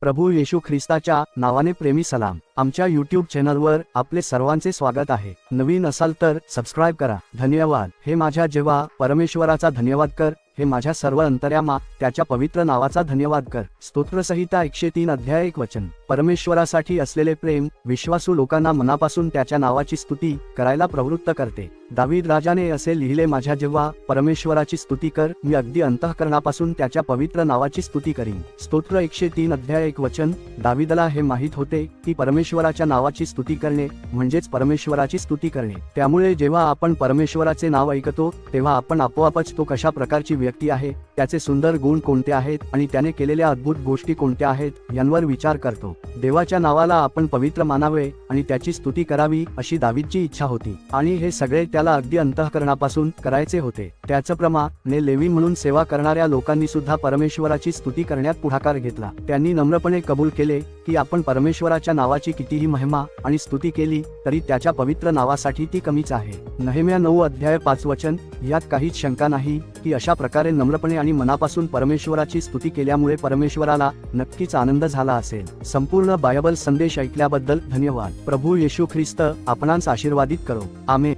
प्रभू येशू ख्रिस्ताच्या नावाने प्रेमी सलाम. आमच्या यूट्यूब चॅनलवर आपले सर्वांचे स्वागत आहे. नवीन असाल तर सबस्क्राईब करा. धन्यवाद. हे माझ्या जेव्हा परमेश्वराचा धन्यवाद कर हे माझ्या सर्व अंतर्यामा त्याच्या पवित्र नावाचा धन्यवाद कर. स्तोत्रसहिता एकशे तीन अध्याय एक वचन. परमेश्वरासाठी असलेले प्रेम विश्वासू लोकांना मनापासून त्याच्या नावाची स्तुती करायला प्रवृत्त करते. दावीद राजाने असे लिहिले माझ्या जेव्हा परमेश्वराची स्तुती कर मी अगदी अंतःकरणापासून त्याच्या पवित्र नावाची स्तुती करीन. स्तोत्र एकशे तीन अध्याय एक वचन दाविदला हे माहीत होते की परमेश्वराच्या नावाची स्तुती करणे म्हणजेच परमेश्वराची स्तुती करणे. त्यामुळे जेव्हा आपण परमेश्वराचे नाव ऐकतो तेव्हा आपण आपोआपच तो कशा प्रकारची व्यक्ती आहे त्याचे सुंदर गुण कोणते आहेत आणि त्याने केलेल्या अद्भुत गोष्टी कोणत्या आहेत यांवर विचार करतो. देवाच्या नावाला आपण पवित्र मानावे आणि त्याची स्तुती करावी अशी दावीदची इच्छा होती. आणि हे सगळे त्याला अगदी अंतःकरणापासून करायचे होते. त्याचप्रमाणे लेवी म्हणून सेवा करणाऱ्या लोकांनी सुद्धा परमेश्वराची स्तुती करण्यात पुढाकार घेतला. त्यांनी नम्रपणे कबूल केले की आपण परमेश्वराच्या नावाची कितीही महिमा आणि स्तुती केली तरी त्याच्या पवित्र नावासाठी ती कमीच आहे. नहेम्या नऊ अध्याय पाच वचन यात काहीच शंका नाही की अशा प्रकारे नम्रपणे आणि मनापासून परमेश्वराची स्तुती केल्यामुळे परमेश्वराला नक्कीच आनंद झाला असेल. संपूर्ण बायबल संदेश ऐकल्याबद्दल धन्यवाद. प्रभू येशू ख्रिस्त आपणांस आशीर्वादित करो. आमे